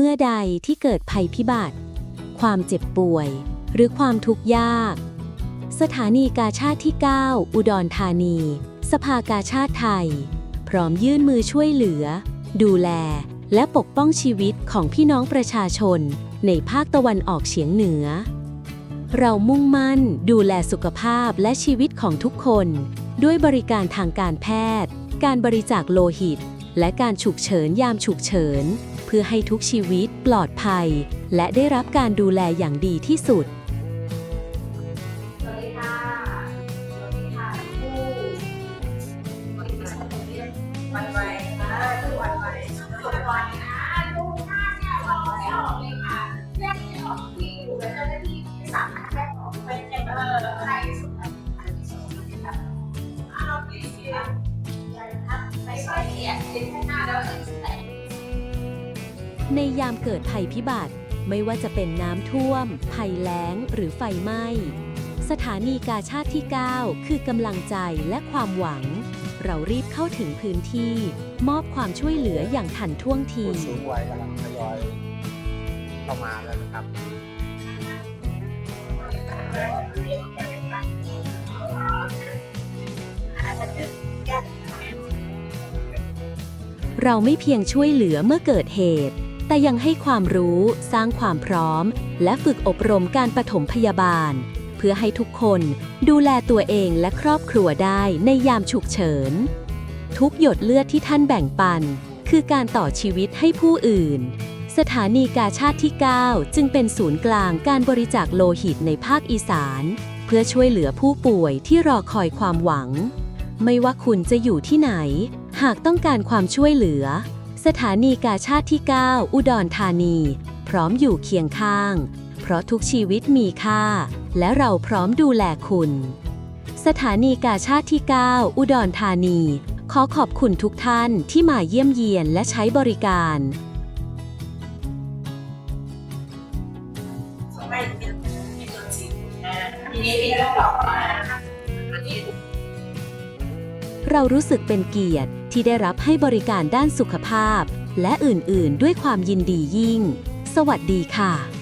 เมื่อใดที่เกิดภัยพิบัติ ความเจ็บป่วย หรือความทุกข์ยาก สถานีกาชาติที่ 9 อุดรธานี สภากาชาติไทย พร้อมยื่นมือช่วยเหลือ ดูแล และปกป้องชีวิตของพี่น้องประชาชน ในภาคตะวันออกเฉียงเหนือ เรามุ่งมั่นดูแลสุขภาพและชีวิตของทุกคน ด้วยบริการทางการแพทย์ การบริจาคโลหิต และการฉุกเฉินยามฉุกเฉิน เพื่อให้ทุกชีวิตปลอดภัย และได้รับการดูแลอย่างดีที่สุด ในยามเกิดภัยพิบัติ ไม่ว่าจะเป็นน้ำท่วม ภัยแล้ง หรือไฟไหม้ สถานีกาชาติที่ 9 คือกำลังใจและความหวัง เรารีบเข้าถึงพื้นที่ มอบความช่วยเหลืออย่างทันท่วงทีผู้สูงวัยกำลังทยอยเข้ามาแล้วนะครับ เราไม่เพียงช่วยเหลือเมื่อเกิดเหตุ แต่ยังให้ความรู้สร้างความพร้อม และฝึกอบรมการปฐมพยาบาล เพื่อให้ทุกคนดูแลตัวเองและครอบครัวได้ในยามฉุกเฉิน ทุกหยดเลือดที่ท่านแบ่งปัน คือการต่อชีวิตให้ผู้อื่น สถานีกาชาติที่ 9 จึงเป็นศูนย์กลางการบริจาคโลหิตในภาคอีสาน เพื่อช่วยเหลือผู้ป่วยที่รอคอยความหวัง ไม่ว่าคุณจะอยู่ที่ไหน หากต้องการความช่วยเหลือ สถานีกาชาติที่ 9 อุดรธานี พร้อมอยู่เคียงข้าง เพราะทุกชีวิตมีค่า และเราพร้อมดูแลคุณ สถานีกาชาติที่ 9 อุดรธานี ขอขอบคุณทุกท่านที่มาเยี่ยมเยียนและใช้บริการเรารู้สึกเป็นเกียรติ ที่ได้รับให้บริการด้านสุขภาพ และอื่นๆ ด้วยความยินดียิ่ง สวัสดีค่ะ